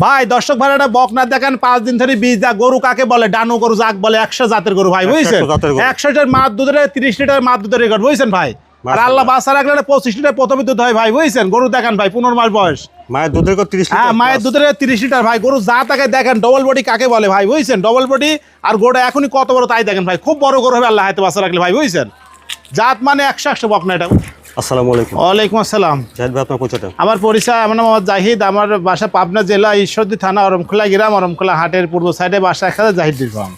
ভাই দর্শক ভাই একটা বকনা দেখেন পাঁচ দিন ধরে বীজ দেয়। গরু কাকে বলে? ডানু গরু যাক বলে একশো জাতের গরু ভাই 100 বুঝছেন জাতের গরু। একশো লিটার মাছ দুধের তিরিশ লিটার মাছ দুধের রেকর্ড বুঝছেন ভাই? আর। আল্লাহ বাসা রাখলে পঁচিশ লিটার প্রথমে দুধ হয় ভাই বুঝছেন? গরু দেখেন ভাই পনেরো মাস বয়স। মায়ের দুধের তিরিশ হ্যাঁ মায়ের দুধের তিরিশ লিটার ভাই গরু যা তাকে দেখেন ডবল বডি কাকে বলে ভাই বুঝছেন? ডবল বডি আর গোটা এখনই কত বড় তাই দেখেন ভাই খুব বড় গরু হবে আল্লাহ হাতে বাসা রাখলে ভাই বুঝছেন? জাত মানে একশো একশো বকনা এটা। আসসালামু আলাইকুম। ওয়ালাইকুম আসসালাম। জাহিদ ভাই আপনার পরিচয়টা? আমার পরিচয় আমার নাম মোহাম্মদ জাহিদ। আমার বাসা পাবনা জেলা ঈশ্বরদী থানা অরমখোলা গ্রাম অরমখোলা হাটের পূর্ব সাইডে বাসা জাহিদ ফার্ম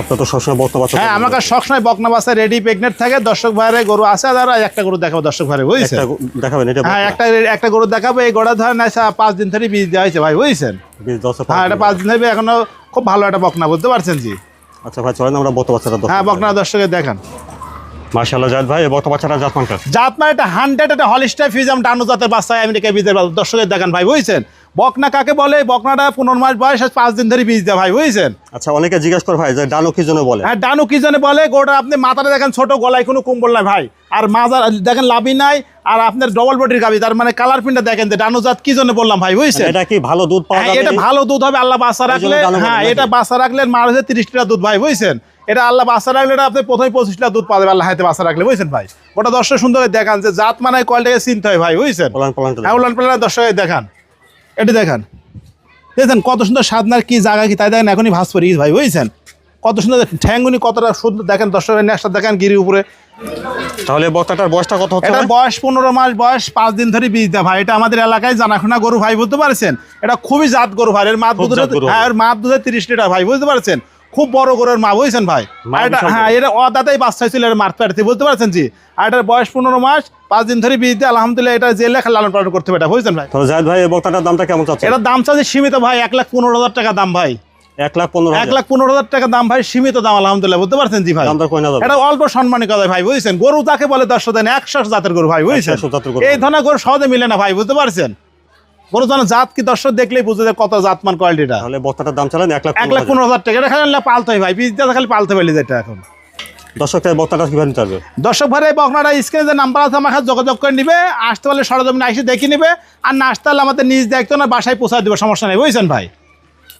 আপনার তো সবসময় বর্তমান বাচ্চা হ্যাঁ আমার কাছে সবসময় বকনা বাসা রেডি প্রেগনেন্ট থাকে। দর্শক ভাইরে গরু আছে আর আর একটা গরু দেখাবো দর্শক ভাইরে বুঝছেন? দেখাবেন এটা হ্যাঁ একটা একটা গরু দেখাবো এই গোড়া ধরেন এসে পাঁচ দিন ধরে বীজ দেওয়া হয়েছে ভাই বুঝছেন? বিশ দশ হ্যাঁ এটা পাঁচ দিন ধরে এখনও খুব ভালো একটা বকনা বুঝতে পারছেন জি? আচ্ছা ভাই চলেন আমরা বাচ্চাটা হ্যাঁ বকনা দর্শকের দেখান। ভাই বাচ্চাটা জাত জাত মানে এটা ডানু জাতের বাচ্চা আমেরিকা বীজের বাচ্চা। দর্শকের দেখান ভাই বুঝছেন? বকনা কাকে বলে? বকনাটা পনেরো মাস বয়স পাঁচ দিন ধরে বীজ দেয় ভাই বুঝছেন? আচ্ছা অনেকে জিজ্ঞাসা করে ভাই যে ডানো কি জন্য বলে? হ্যাঁ ডানু কি জানে বলে? গোটা আপনি মাথাটা দেখেন ছোট গলায় কোনো কুম্বল নাই ভাই। আর মাজার দেখেন লাভি নাই আর আপনার ডবল বডির গাবি তার মানে কালার প্রিন্টটা দেখেন যে ডানু জাত কি জন্য বললাম ভাই বুঝছেন? এটা কি ভালো দুধ পাওয়া হ্যাঁ, এটা ভালো দুধ হবে আল্লাহ বাসা রাখলে হ্যাঁ এটা বাসা রাখলে মার হচ্ছে তিরিশ লিটার দুধ ভাই বুঝছেন? এটা আল্লাহ বাসা রাখলে এটা আপনি প্রথমে পঁচিশ লিটার দুধ পাবে আল্লাহ হাতে বাসা রাখলে বুঝছেন ভাই? ওটা দর্শক সুন্দর দেখান যে জাত মানে কোয়ালিটিকে চিনতে হয় ভাই বুঝছেন? হ্যাঁ উলান পালান দর্শক দেখান। এটি দেখান। দেখছেন কত সুন্দর সাধনার কি জায়গা কি তাই দেখেন এখনই ভাস পড়ি ভাই বুঝছেন? কত সুন্দর ঠ্যাঙ্গুনি কতটা সুন্দর দেখেন দর্শকের নেক্সটটা দেখেন গিরি উপরে। তাহলে এই বক্তাটার বয়সটা কত হচ্ছে এটা বয়স পনেরো মাস বয়স পাঁচ দিন ধরে বীজ দেয় ভাই। এটা আমাদের এলাকায় জানাখোনা গরু ভাই বুঝতে পারছেন? এটা খুবই জাত গরু ভাই। এর জাত গরু হ্যাঁ এর মাছ দুধের তিরিশ লিটার ভাই বুঝতে পারছেন? খুব বড় গরুর মা বুঝছেন ভাই? এটা হ্যাঁ। এটা অদাতাই বাচ্চা ছিল এর মারতে পারছি বুঝতে পারছেন জি? আর এটার বয়স পনেরো মাস পাঁচ দিন ধরে দেয় আলহামদুলিল্লাহ এটা জেলে লালন পালন করতে হবে এটা বুঝছেন ভাই? তাহলে জাহিদ ভাই বক্তাটার দামটা কেমন চাচ্ছে এটার দাম চাচ্ছে সীমিত ভাই এক লাখ পনেরো হাজার টাকা দাম ভাই। এক লাখ পনেরো এক লাখ পনেরো হাজার টাকা দাম ভাই সীমিত দাম আলহামদুলিল্লাহ বুঝতে পারছেন জি ভাই? দাম দর করে না যাবে। এটা অল্প সম্মানী কথা ভাই বুঝছেন? গরু তাকে বলে দশ দেন একশো জাতের গরু ভাই বুঝছেন? 100 জাতের গরু। এই ধরনের গরু সহজে মিলে না ভাই বুঝতে পারছেন? গরু যেন জাত কি দর্শক দেখলেই বুঝে যায় কত জাতমান কোয়ালিটিটা। তাহলে বস্তাটার দাম চালান এক লাখ এক লাখ পনেরো হাজার টাকা। এটা খালি পালতে হয় ভাই বীজ খালি পালতে পারলি যেটা এখন। দর্শক বক্তাটা কীভাবে নিতে পারবে? দর্শক ভাই এই বকনাটা স্ক্রিনে যে নাম্বার আছে আমার যোগাযোগ করে নিবে। আসতে পারলে সরজমিনে এসে দেখে নিবে। আর না আসতে হলে আমাদের নিজ দেখতো না বাসায় পৌঁছায় দেবে সমস্যা নেই। বুঝছেন ভাই?